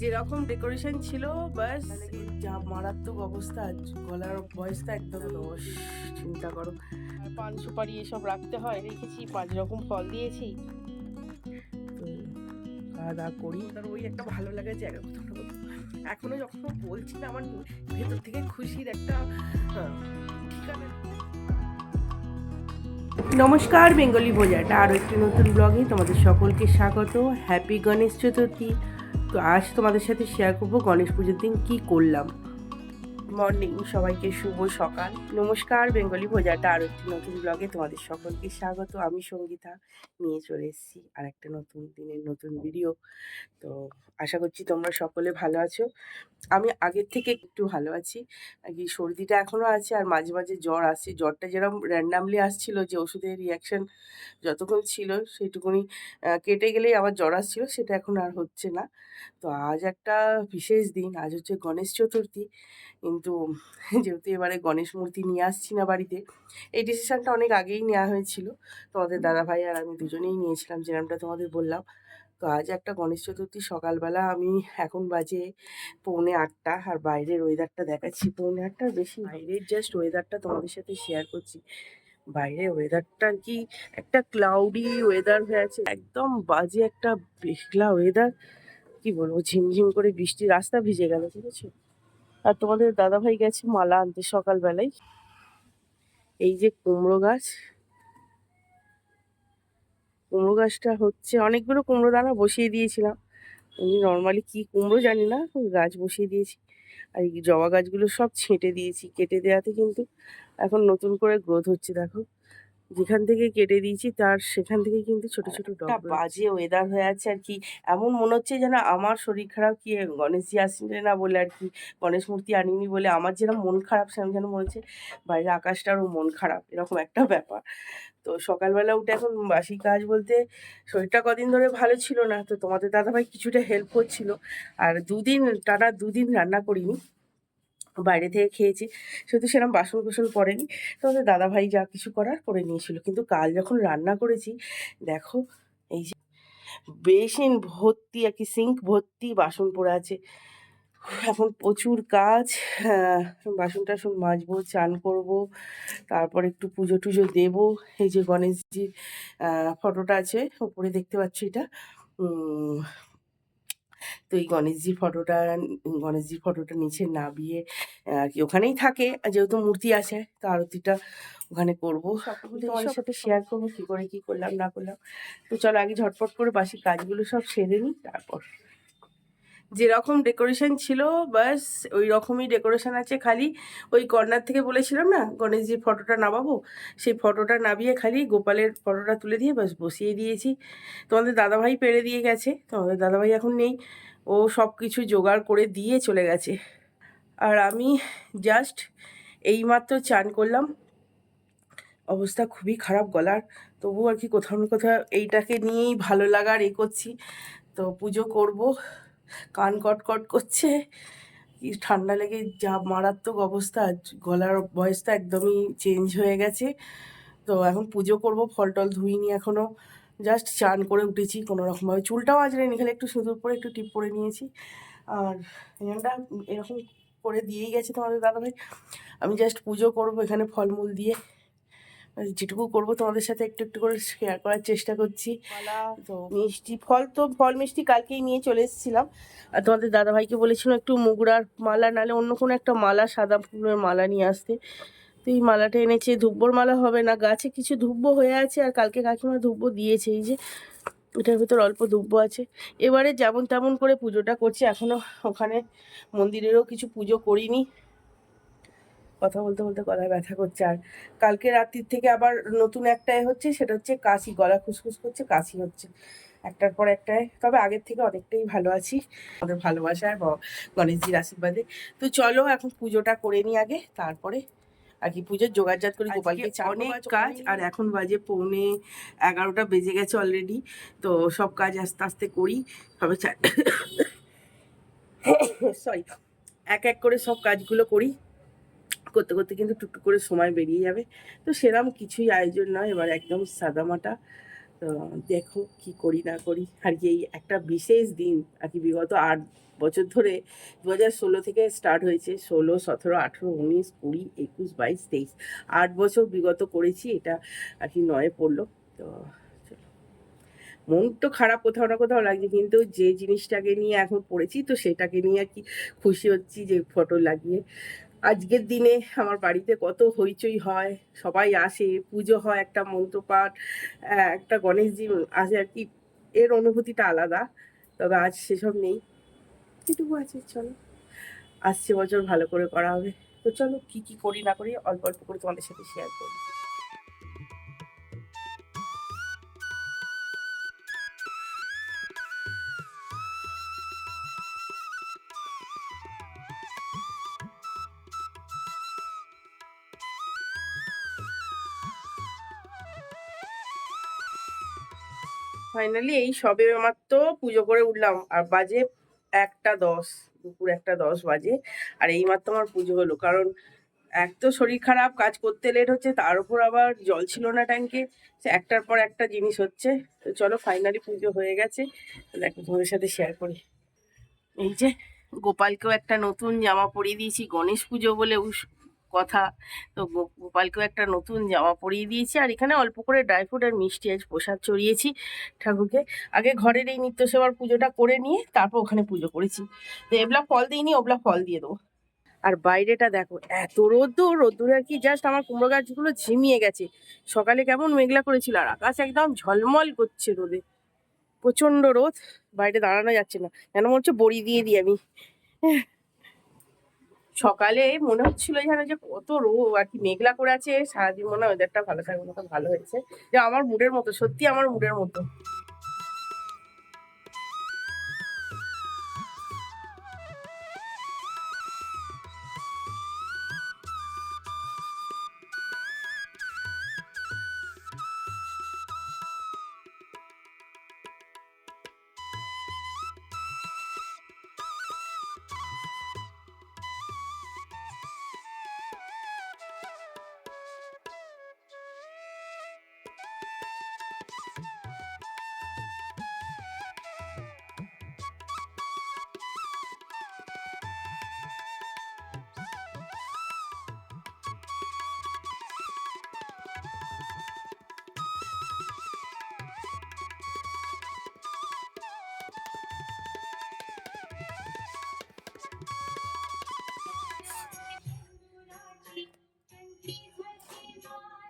যেরকম ডেকোরেশন ছিল বাস যা মারাত্মক অবস্থা গলার বয়সটা একদম চিন্তা করো। পান সুপারি এসব রাখতে হয় রেখেছি পাঁচ রকম ফল দিয়েছি। খাওয়া দাওয়া করি। আর ওই একটা ভালো লাগার জায়গা কোথাও এখনও যখন বলছি না আমার ভেতর থেকে খুশির একটা ঠিকানা নমস্কার বেঙ্গলি বোঝাটা আরও একটি নতুন ব্লগে তোমাদের সকলকে স্বাগত। হ্যাপি গণেশ চতুর্থী তো আজ তোমাদের সাথে শেয়ার করব গণেশ পুজোর দিন কী করলাম। মর্নিং সবাইকে শুভ সকাল। নমস্কার বেঙ্গলি ভোজাটা আরও একটি নতুন ব্লগে তোমাদের সকলকে স্বাগত। আমি সঙ্গীতা নিয়ে চলে এসেছি আর একটা নতুন দিনের নতুন ভিডিও। তো আশা করছি তোমরা সকলে ভালো আছো। আমি আগের থেকে একটু ভালো আছি। কি সর্দিটা এখনও আছে আর মাঝে মাঝে জ্বর আসছে। জ্বরটা যেরকম র্যান্ডামলি আসছিল যে ওষুধের রিয়াকশন যতক্ষণ ছিল সেইটুকুনি আহ, কেটে গেলেই আবার জ্বর আসছিল সেটা এখন আর হচ্ছে না। তো আজ একটা বিশেষ দিন আজ হচ্ছে গণেশ চতুর্থী। কিন্তু যেহেতু এবারে গণেশ মূর্তি নিয়ে আসছি না বাড়িতে এই ডিসিশনটা অনেক আগেই নেওয়া হয়েছিল। তোমাদের দাদাভাই আর আমি দুজনেই নিয়েছিলাম যেরকমটা তোমাদের বললাম। তো আজ একটা গণেশ চতুর্থী সকালবেলা আমি এখন বাজে পৌনে আটটা আর বাইরের ওয়েদারটা দেখাচ্ছি। পৌনে আটটার বেশি বাইরের জাস্ট ওয়েদারটা তোমাদের সাথে শেয়ার করছি। বাইরের ওয়েদারটা কি একটা ক্লাউডি ওয়েদার হয়ে আছে একদম বাজে একটা মেঘলা ওয়েদার কি বলব ঝিমঝিম করে বৃষ্টি রাস্তা ভিজে গেল ঠিক আছে? আর তোমাদের দাদাভাই গেছে মালা আনতে সকালবেলায়। এই যে কুমড়ো গাছ। কুমড়ো গাছটা হচ্ছে, অনেকগুলো কুমড়ো দানা বসিয়ে দিয়েছিলাম। আমি নর্মালি কি কুমড়ো জানি না গাছ বসিয়ে দিয়েছি। আর এই জবা গাছগুলো সব ছেঁটে দিয়েছি, কেটে দেওয়াতে কিন্তু এখন নতুন করে গ্রোথ হচ্ছে, দেখো। যেখান থেকে কেটে দিয়েছি তার সেখান থেকে কিন্তু ছোট ছোট ডগ বাজে ওয়েদার হয়ে আছে আর কি। এমন মনে হচ্ছে যেন আমার শরীর খারাপ কি গণেশজি আসলে না বলে আর কি গণেশ মূর্তি আনিনি বলে আমার যেরকম মন খারাপ সেরকম যেন মনে হচ্ছে বাইরের আকাশটারও মন খারাপ এরকম একটা ব্যাপার। তো সকালবেলা উঠে এখন বাসি কাজ বলতে শরীরটা কদিন ধরে ভালো ছিল না তো তোমাদের দাদাভাই কিছুটা হেল্প করছিল। আর দুদিন টানা দুদিন রান্না করিনি। বাইরে থেকে খেয়েছি। শুধু সেরকম বাসন কোসন পড়েনি তোমাদের দাদাভাই যা কিছু করার করে নিয়েছিল। কিন্তু কাল যখন রান্না করেছি দেখো এই যে বেসিন ভর্তি আর কি সিঙ্ক ভর্তি বাসন পড়ে আছে। এখন প্রচুর কাজ। হ্যাঁ, বাসন টাসন মাজবো চান করব তারপর একটু পুজো টুজো দেবো। এই যে গণেশজির ফটোটা আছে ওপরে দেখতে পাচ্ছি এটা। তো এই গণেশজির ফটোটা গণেশজির ফটোটা নিচে নাবিয়ে আর কি ওখানেই থাকে যেহেতু মূর্তি আছে তো আরতিটা ওখানে করব। তোমাদের সাথে শেয়ার করব কী করে কী করলাম না করলাম। তো চলো আগে ঝটপট করে বাসি কাজগুলো সব সেরে নিই তারপর। যেরকম ডেকোরেশন ছিল বাস ওই রকমই ডেকোরেশন আছে খালি। ওই কর্নার থেকে বলেছিলাম না গণেশজির ফটোটা নামাবো? সেই ফটোটা নামিয়ে খালি গোপালের ফটোটা তুলে দিয়ে বাস বসিয়ে দিয়েছি। তোমাদের দাদাভাই পেরে দিয়ে গেছে তোমাদের দাদাভাই এখন নেই। ও সব কিছু জোগাড় করে দিয়ে চলে গেছে। আর আমি জাস্ট এইমাত্র চান করলাম। অবস্থা খুবই খারাপ গলার। তবু আর কি কোথাও না কোথাও এইটাকে নিয়েই ভালো লাগার এ করছি। তো পুজো করব। কান কটকট করছে। কি ঠান্ডা লেগে যা মারাত্মক অবস্থা। গলার বয়সটা একদমই চেঞ্জ হয়ে গেছে। তো এখন পুজো করব, ফল টল ধুইনি এখনও জাস্ট চান করে উঠেছি কোনো রকমভাবে চুলটাও আজ নেই খালি একটু সিঁদুর পরে একটু টিপ পরে নিয়েছি। আর এখানটা এরকম করে দিয়েই গেছে তোমাদের দাদাভাই। আমি জাস্ট পুজো করব এখানে ফলমূল দিয়ে। যেটুকু করব তোমাদের সাথে একটু একটু করে শেয়ার করার চেষ্টা করছি। তো মিষ্টি ফল তো ফল মিষ্টি কালকেই নিয়ে চলে এসেছিলাম। আর তোমাদের দাদাভাইকে বলেছিলাম একটু মুগড়ার মালা নালে অন্য কোনো একটা মালা সাদা ফুলের মালা নিয়ে আসতে। তো এই মালাটা এনেছে ধুব্বর মালা হবে না, গাছে কিছু ধুব্ব হয়ে আছে আর কালকে কাকিমা ধুব্ব দিয়েছে, এই যে এটার ভিতর অল্প ধুব্ব আছে। এবারে যেমন তেমন করে পুজোটা করছি এখনও ওখানে মন্দিরেরও কিছু পুজো করিনি। কথা বলতে বলতে গলায় ব্যথা করছে আর কালকে রাত্রির থেকে আবার নতুন একটাই হচ্ছে, সেটা হচ্ছে কাশি, গলা খুসখুস করছে, কাশি হচ্ছে। একটার পর একটাই, তবে আগের থেকে অনেকটাই ভালো আছি। আমাদের ভালোবাসার ব- গণেশজির আশীর্বাদে। তো চলো এখন পুজোটা করে নিই আগে, তারপরে আর কি পুজোর জোগাড়জাত করি গোপালকে অনেক কাজ আর এখন বাজে পৌনে এগারোটা বেজে গেছে অলরেডি তো সব কাজ আস্তে আস্তে করি সবে সরি এক এক করে সব কাজগুলো করি করতে করতে কিন্তু টুকটুক করে সময় বেরিয়ে যাবে তো সেরম কিছুই আয়োজন নয় এবার একদম সাদামাটা দেখো কি করি না করি। আর এই একটা বিশেষ দিন, আর কি বিগত আট বছর ধরে দু হাজার ষোলো থেকে স্টার্ট হয়েছে, ষোলো, সতেরো, আঠেরো, উনিশ, কুড়ি, একুশ, বাইশ, তেইশ। আট বছর বিগত করেছি, এটা আর কি নয়ে পড়ল। তো মন তো খারাপ কোথাও না কোথাও লাগছে, কিন্তু যে জিনিসটাকে নিয়ে এখন পড়েছি, তো সেটাকে নিয়ে আর কি খুশি হচ্ছি যে ফটো লাগিয়ে। আজকের দিনে আমার বাড়িতে কত হইচই হয়, সবাই আসে, পুজো হয়, একটা মন্ত্রপাঠ একটা গণেশজি আসে আর কি, এর অনুভূতিটা আলাদা, তবে আজ সেসব নেই। এটুকু আছে, চলো। আসছে বছর, ভালো করে করা হবে। তো চলো, কি কি করি না করি, অল্প অল্প করে তোমাদের সাথে শেয়ার করি ফাইনালি এই সবে মাত্র পুজো করে উঠলাম, আর বাজে একটা দশ, দুপুর একটা দশ বাজে, আর এই মাত্র আমার পুজো হলো। কারণ এক তো শরীর খারাপ, কাজ করতে লেট হচ্ছে, তার উপর আবার জল ছিল না ট্যাঙ্কে একটার পর একটা জিনিস হচ্ছে। তো চলো ফাইনালি পুজো হয়ে গেছে। দেখো তোমাদের সাথে শেয়ার করি। এই যে গোপালকেও একটা নতুন জামা পরিয়ে দিয়েছি, গণেশ পুজো বলে কথা। তো গোপালকেও একটা নতুন জামা পরিয়ে দিয়েছি আর এখানে অল্প করে ড্রাই ফ্রুট আর মিষ্টি আজ প্রসাদ চড়িয়েছি ঠাকুরকে। আগে ঘরের এই নিত্য সেবার পুজোটা করে নিয়ে তারপর ওখানে পুজো করেছি। তো এবলা ফল দিইনি, ওবলা ফল দিয়ে দেবো। আর বাইরেটা দেখো, এত রোদ্দুরে আর কি জাস্ট আমার কুমড়ো গাছগুলো ঝিমিয়ে গেছে। সকালে কেমন মেঘলা করেছিল আর আকাশ একদম ঝলমল করছে রোদে। প্রচণ্ড রোদ, বাইরে দাঁড়ানো যাচ্ছে না। কেন মনে হচ্ছে বড়ি দিয়ে দিই আমি। সকালে মনে হচ্ছিল যেন যে কত রো আর কি মেঘলা করে আছে, সারাদিন মনে হয় ওয়েদারটা ভালো থাকবে ভালো হয়েছে। যে আমার মুডের মতো, সত্যি আমার মুডের মতো।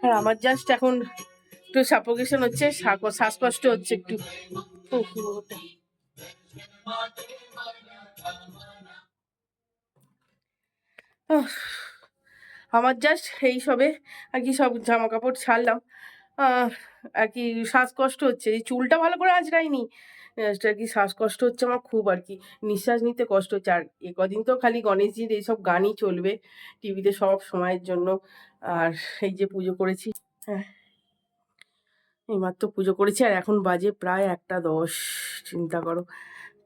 আর আমার জাস্ট এখন একটু সাপোকেশন হচ্ছে শ্বাসকষ্ট হচ্ছে একটু। আমার জাস্ট এই সবে আর কি সব জামা কাপড় ছাড়লাম আর কি শ্বাসকষ্ট হচ্ছে। চুলটা ভালো করে আঁচড়াইনি। আর কি শ্বাসকষ্ট হচ্ছে আমার খুব আর কি। নিঃশ্বাস নিতে কষ্ট হচ্ছে। আর এ কদিন তো খালি গণেশজির এইসব গানই চলবে টিভিতে সব সময়ের জন্য। আর এই যে পুজো করেছি হ্যাঁ এইমাত্র পুজো করেছি আর এখন বাজে প্রায় একটা দশ, চিন্তা করো।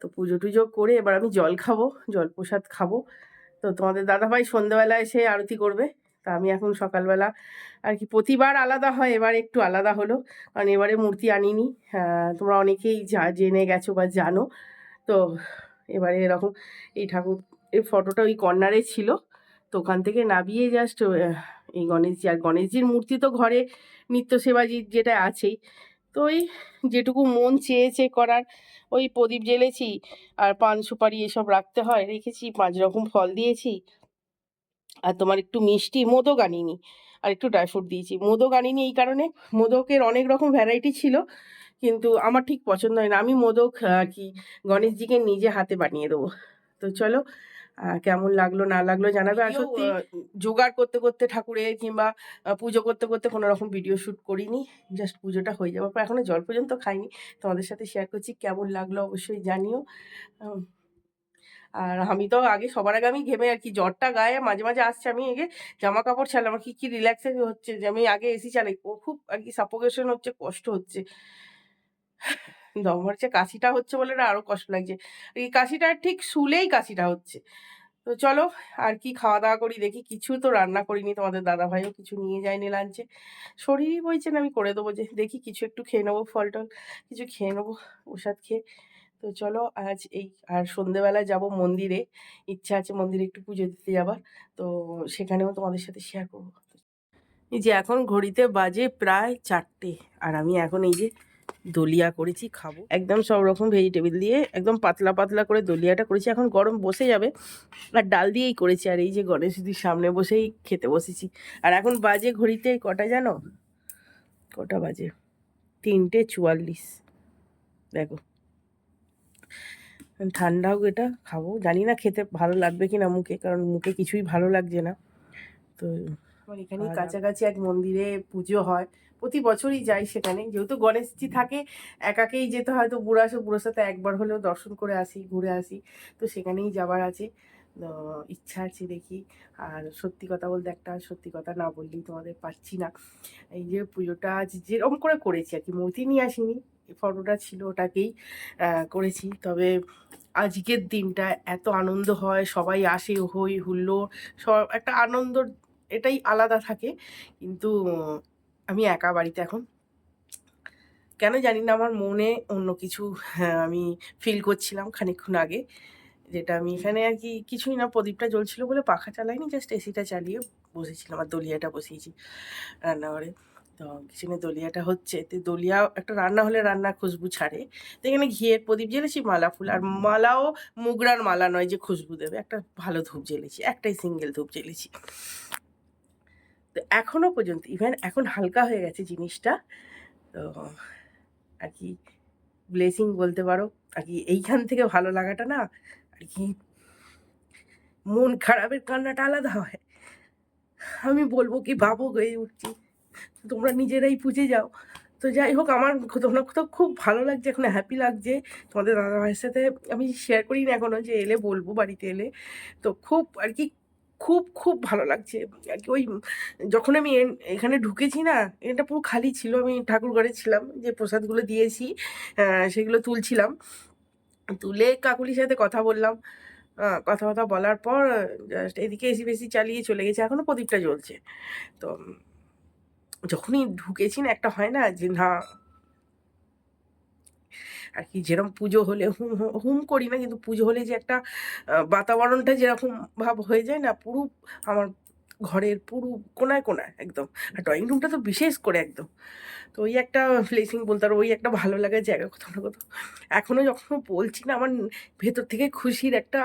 তো পুজো টুজো করে এবার আমি জল খাব, জল প্রসাদ খাব। তো তোমাদের দাদাভাই সন্ধ্যাবেলা এসে আরতি করবে। আমি এখন সকালবেলা আর কি প্রতিবার আলাদা হয় এবার একটু আলাদা হলো। কারণ এবারে মূর্তি আনিনি। আহ, তোমরা অনেকেই যা জেনে গেছো বা জানো। তো এবারে এরকম এই ঠাকুর এর ফটোটা ওই কর্নারে ছিল। তো ওখান থেকে নামিয়ে জাস্ট এই গণেশজি আর গণেশজির মূর্তি তো ঘরে নিত্য সেবাজির যেটা আছেই। তো ওই যেটুকু মন চেয়েছে করার ওই প্রদীপ জ্বেলেছি। আর পান সুপারি এসব রাখতে হয় রেখেছি পাঁচ রকম ফল দিয়েছি। আর তোমার একটু মিষ্টি মোদক আনিনি। আর একটু ড্রাই ফ্রুট দিয়েছি। মোদক আনিনি এই কারণে মোদকের অনেক রকম ভ্যারাইটি ছিল কিন্তু আমার ঠিক পছন্দ হয় না। আমি মোদক আর কি গণেশজিকে নিজে হাতে বানিয়ে দেবো। তো চলো কেমন লাগল না লাগল জানাবে। আর সত্যি জোগাড় করতে করতে ঠাকুরের কিংবা পুজো করতে করতে কোনো রকম ভিডিও শ্যুট করিনি। জাস্ট পুজোটা হয়ে যাওয়ার পর এখনও জল পর্যন্ত খাইনি। তোমাদের সাথে শেয়ার করছি কেমন লাগল অবশ্যই জানিও। আর আমি তো আগে সবার আগে আমি ঘেমে আর কি জ্বরটা গায়ে মাঝে মাঝে আসছে, আমি আগে জামা কাপড় ছাড়লাম, আমার কি কি রিল্যাক্সে হচ্ছে যে আমি আগে এসি চালাই, ও খুব আর কি সাপোকেশন হচ্ছে, কষ্ট হচ্ছে। দম হচ্ছে কাশিটা হচ্ছে বলে না আরও কষ্ট লাগছে। এই কাশিটা ঠিক শুলেই কাশিটা হচ্ছে। তো চলো আর কি খাওয়া দাওয়া করি, দেখি কিছু তো রান্না করিনি, তোমাদের দাদা ভাইও কিছু নিয়ে যায়নি লাঞ্চে শরীরই বলছে না, আমি করে দেবো যে দেখি কিছু একটু খেয়ে নেব ফল টল কিছু খেয়ে নেব, প্রসাদ খেয়ে। তো চলো আজ এই, আর সন্ধেবেলা যাব মন্দিরে। ইচ্ছা আছে মন্দিরে একটু পুজো দিতে যাবার। তো সেখানেও তোমাদের সাথে শেয়ার করব। এই যে এখন ঘড়িতে বাজে প্রায় চারটে। আর আমি এখন এই যে দলিয়া করেছি, খাব। একদম সব রকম ভেজিটেবিল দিয়ে একদম পাতলা পাতলা করে দলিয়াটা করেছি। এখন গরম বসে যাবে। আর ডাল দিয়েই করেছি। আর এই যে গণেশজির সামনে বসেই খেতে বসেছি। আর এখন বাজে ঘড়িতে কটা জানো? কটা বাজে? তিনটে চুয়াল্লিশ। দেখো। ঠান্ডা হোক এটা খাব। জানি না খেতে ভালো লাগবে কি না মুখে কারণ মুখে কিছুই ভালো লাগছে না। তো আমার এখানে কাছাকাছি এক মন্দিরে পুজো হয়। প্রতি বছরই যাই সেখানে। যেহেতু গণেশজি থাকে একাকেই যেতে হয়তো বুড়ো আসে বুড়োর সাথে একবার হলেও দর্শন করে আসি ঘুরে আসি। তো সেখানেই যাবার আছে। ইচ্ছা আছে দেখি। আর সত্যি কথা বলতে একটা সত্যি কথা না বললেই তোমাদের পাচ্ছি না। এই যে পুজোটা আজ যেরকম করে করেছি আর কি মূর্তি নিয়ে আসিনি। ফটোটা ছিল ওটাকেই করেছি। তবে আজকের দিনটা এত আনন্দ হয় সবাই আসে হই হুল্লোড় সব একটা আনন্দ এটাই আলাদা থাকে। কিন্তু আমি একা বাড়িতে এখন। কেন জানি না আমার মনে অন্য কিছু হ্যাঁ, আমি ফিল করছিলাম খানিকক্ষণ আগে। যেটা আমি এখানে আর কি কিছুই না প্রদীপটা জ্বলছিল বলে পাখা চালাইনি জাস্ট এসিটা চালিয়ে বসেছিলাম আর দলিয়াটা বসিয়েছি রান্নাঘরে। তো কিচেনে দলিয়াটা হচ্ছে, তো দলিয়া, একটা রান্না হলে রান্নার খুশবু ছাড়ে। তো এখানে ঘিয়ের প্রদীপ জ্বেলেছি, মালা ফুল, আর মালাও মুগরার মালা নয় যে খুশবু দেবে, একটা ভালো ধূপ জ্বেলেছি, একটাই সিঙ্গেল ধূপ জ্বেলেছি। তো এখনও পর্যন্ত ইভেন এখন হালকা হয়ে গেছে জিনিসটা, তো আর কি ব্লেসিং বলতে পারো, আর কি এইখান থেকে ভালো লাগাটা না, আর কি মন খারাপের কান্নাটা আলাদা হয়। আমি বলব কি ভাবো হয়ে উঠছি। তোমরা নিজেরাই পুজে যাও। তো যাই হোক, আমার কোথাও কোথাও খুব ভালো লাগছে, এখন হ্যাপি লাগছে। তোমাদের দাদা ভাইয়ের সাথে আমি শেয়ার করি না এখনও যে এলে বলব বাড়িতে এলে। তো খুব আর কি, খুব খুব ভালো লাগছে। আর কি ওই যখন আমি এখানে ঢুকেছি না, এটা পুরো খালি ছিল। আমি ঠাকুর ঘরে ছিলাম, যে প্রসাদগুলো দিয়েছি সেগুলো তুলছিলাম। তুলে কাকুলির সাথে কথা বললাম। কথা কথা বলার পর জাস্ট এদিকে এসি বেশি চালিয়ে চলে গেছে। এখনও প্রদীপটা জ্বলছে। তো যখনই ঢুকেছি না, একটা হয় না যে না, আর কি যেরকম পুজো হলে হুম, হুম- করি না, কিন্তু পুজো হলে যে একটা বাতাবরণটা যেরকম ভাব হয়ে যায় না, পুরো আমার ঘরের পুরো কোনায় কোনায় একদম। আর ড্রয়িং রুমটা তো বিশেষ করে একদম। তো ওই একটা প্লেসিং বলতে পারো, ওই একটা ভালো লাগার জায়গা কোথাও না কোথাও। এখনও যখন বলছি না, আমার ভেতর থেকে খুশির একটা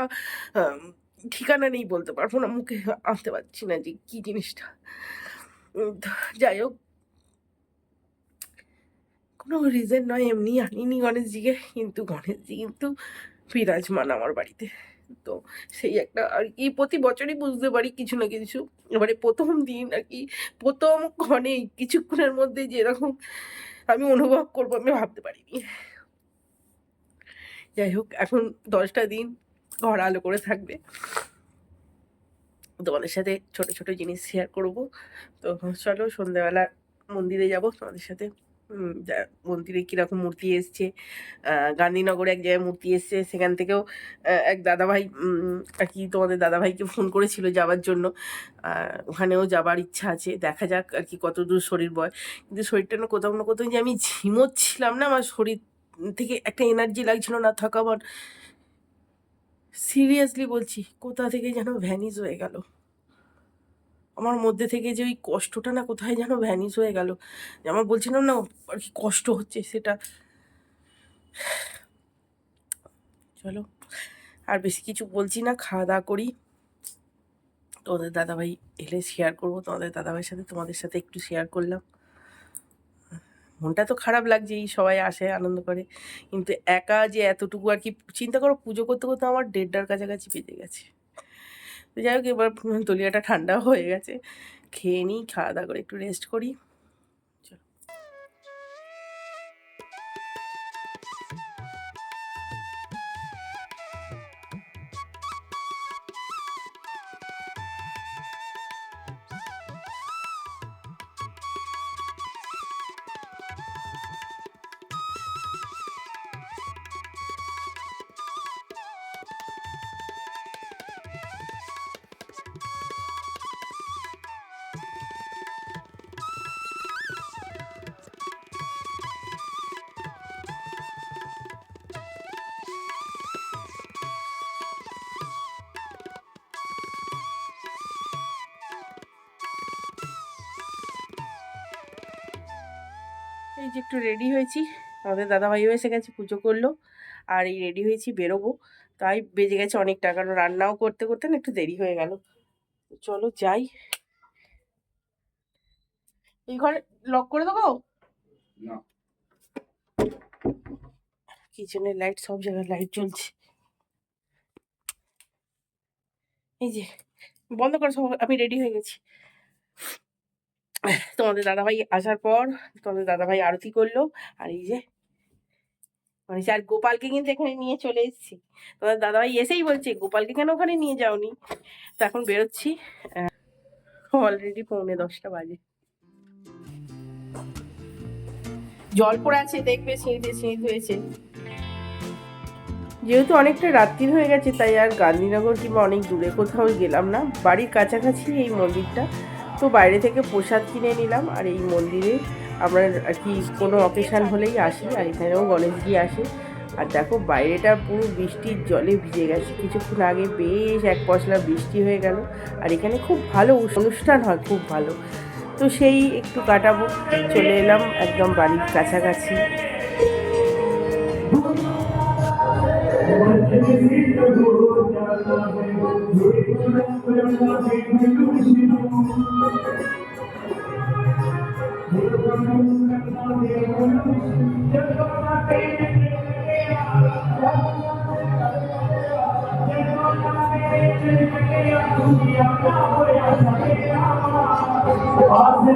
ঠিকানা নেই বলতে পারব না, মুখে আনতে পারছি না যে কী জিনিসটা। যাই হোক। কোনো রিজন নয়, এমনি আনিনি গণেশজিকে, কিন্তু গণেশজি কিন্তু বিরাজমান আমার বাড়িতে। তো সেই একটা আর কি, প্রতি বছরই বুঝতে পারি কিছু না কিছু। এবারে প্রথম দিন আর কি, প্রথম ক্ষণে কিছুক্ষণের মধ্যে যেরকম আমি অনুভব করব, আমি ভাবতে পারিনি। যাই হোক, এখন দশটা দিন, ঘর আলো করে থাকবে। তোমাদের সাথে ছোট ছোট জিনিস শেয়ার করব। তো চলো সন্ধ্যাবেলা মন্দিরে যাব। তোমাদের সাথে মন্দিরে কীরকম মূর্তি এসছে গান্ধীনগরে এক জায়গায় মূর্তি এসছে, সেখান থেকেও এক দাদাভাই আর কি তোমাদের দাদাভাইকে ফোন করেছিল যাওয়ার জন্য। ওখানেও যাবার ইচ্ছা আছে, দেখা যাক আর কি কত দূর শরীর বয়। কিন্তু শরীরটা না কোথাও না কোথাও যে আমি ঝিমোচ্ছিলাম না, আমার শরীর থেকে একটা এনার্জি লাগছিল না থাকাবার সিরিয়াসলি বলছি, কোথা থেকে যেন ভ্যানিস হয়ে গেল? আমার মধ্যে থেকে যে ওই কষ্টটা না কোথায় যেন ভ্যানিস হয়ে গেল। আমার বলছিলাম না, আর কি কষ্ট হচ্ছে সেটা। চলো, আর বেশি কিছু বলছি না, খাওয়া দাওয়া করি। তোমাদের দাদাভাই এলে শেয়ার করব, তোমাদের দাদাভাইয়ের সাথে তোমাদের সাথে একটু শেয়ার করলাম। মনটা তো খারাপ লাগছেই, সবাই আসে, আনন্দ করে। কিন্তু একা যে এতটুকু আর কি, চিন্তা করো, পুজো করতে করতে আমার দেড়টার কাছাকাছি বেজে গেছে। তো যাই হোক, এবার দলিয়াটা ঠান্ডা হয়ে গেছে। খেয়ে নিই, খাওয়া দাওয়া করে একটু রেস্ট করি। যে একটু রেডি হয়েছি আমাদের দাদাভাইও এসে গেছে পুজো করল আর এই রেডি হয়েছি বেরোবো। তাই বেজে গেছে অনেকটা কারণ রান্নাও করতে করতে না একটু দেরি হয়ে গেল। চলো যাই। এই ঘরে লক করে দেবো? না। কিচেনের লাইট সব জায়গায় লাইট জ্বলছে। এই যে বন্ধ করে সব আমি রেডি হয়ে গেছি। তোমাদের দাদাভাই আসার পর তোমাদের দাদাভাই আরতি করল। আর এই যে মানে আর গোপালকে কিন্তু এখানে নিয়ে চলে এসেছি। তোমাদের দাদাভাই এসেই বলছে, গোপালকে কেন ওখানে নিয়ে যাওনি? তো এখন বেরোচ্ছি। অলরেডি পৌনে দশটা বাজে। জল পড়ে আছে, দেখবে ছিঁড়তে ছিঁড় হয়েছে। যেহেতু অনেকটা রাত্রির হয়ে গেছে, তাই আর গান্ধীনগর কিংবা অনেক দূরে কোথাও গেলাম না। বাড়ির কাছাকাছি এই মন্দিরটা। তো বাইরে থেকে প্রসাদ কিনে নিলাম, আর এই মন্দিরে আমরা আর কি কোনো অকেশান হলেই আসি, আর এখানেও গণেশজি আসে। আর দেখো, বাইরেটা পুরো বৃষ্টির জলে ভিজে গেছে। কিছুক্ষণ আগে বেশ এক পশলা বৃষ্টি হয়ে গেল, আর এখানে খুব ভালো অনুষ্ঠান হয়, খুব ভালো। তো সেই একটু কাটাবো, চলে এলাম একদম বাড়ির কাছাকাছি। आज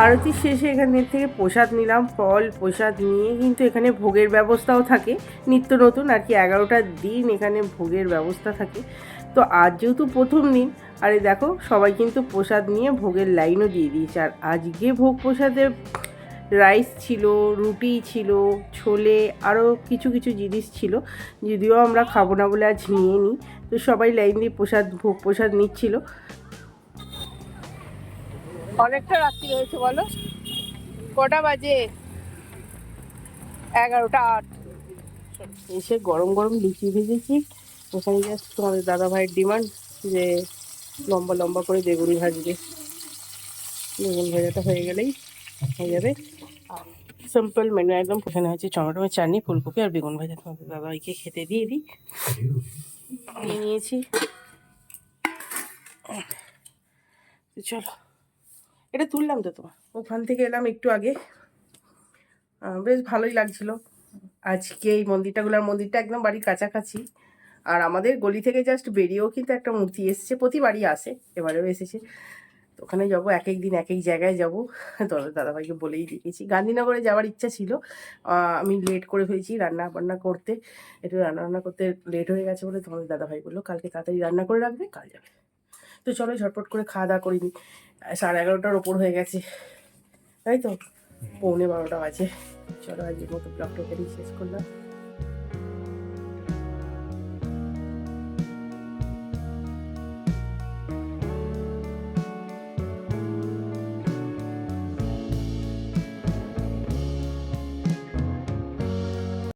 আরতি শেষে এখান থেকে প্রসাদ নিলাম, ফল, প্রসাদ নিয়ে কিন্তু এখানে ভোগের ব্যবস্থাও থাকে। নিত্য নতুন আর কি এগারোটা দিন এখানে ভোগের ব্যবস্থা থাকে। তো আজ যেহেতু প্রথম দিন, আরে দেখো সবাই কিন্তু প্রসাদ নিয়ে ভোগের লাইনও দিয়ে দিয়েছে। আর আজকে ভোগ প্রসাদে রাইস ছিল, রুটি ছিল, ছোলে, আরও কিছু কিছু জিনিস ছিল। যদিও আমরা খাব না বলে আজ নিয়ে নিই তো সবাই লাইন দিয়ে প্রসাদ, ভোগ প্রসাদ নিচ্ছিল। অনেকটা রাত্রি হয়েছে বলো? কটা বাজে? এগারোটা আট। এসে গরম গরম লুচি ভেজেছি। ওখানে জাস্ট তোমাদের দাদা ভাইয়ের ডিমান্ড যে লম্বা লম্বা করে বেগুন ভাজবে। বেগুন ভাজাটা হয়ে গেলেই হয়ে যাবে। সিম্পল মেনু একদম পোষানো হয়েছে টমেটো চাটনি, ফুলকপি আর বেগুন ভাজা। তোমাদের দাদা ভাইকে খেতে দিয়ে দিই। নিয়ে নিয়েছি। চলো। এটা তুললাম তো তোমার। ওখান থেকে এলাম একটু আগে। বেশ ভালোই লাগছিল। আজকে এই মন্দিরটাগুলোর মন্দিরটা একদম বাড়ির কাছাকাছি। আর আমাদের গলি থেকে জাস্ট বেরিয়েও কিন্তু একটা মূর্তি এসেছে, প্রতিবারই আসে, এবারেও এসেছে। ওখানে যাব, এক এক দিন, এক এক জায়গায় যাব। দাদাভাইকে বলেই দিয়েছি। গান্ধীনগরে যাওয়ার ইচ্ছা ছিল। আমি লেট করে ফেলেছি রান্না বান্না করতে। একটু রান্না বান্না করতে লেট হয়ে গেছে বলে তোমাদের দাদাভাই বলল, কালকে তাড়াতাড়ি রান্না করে রাখবে, কাল যাবে। তো চলো ঝটপট করে খাওয়া দাওয়া করিনি। সাড়ে এগারোটার ওপর হয়ে গেছে। তাই তো? পৌনে বারোটা বাজে। চলো আজকের মতো ব্লগটা শেষ করলাম।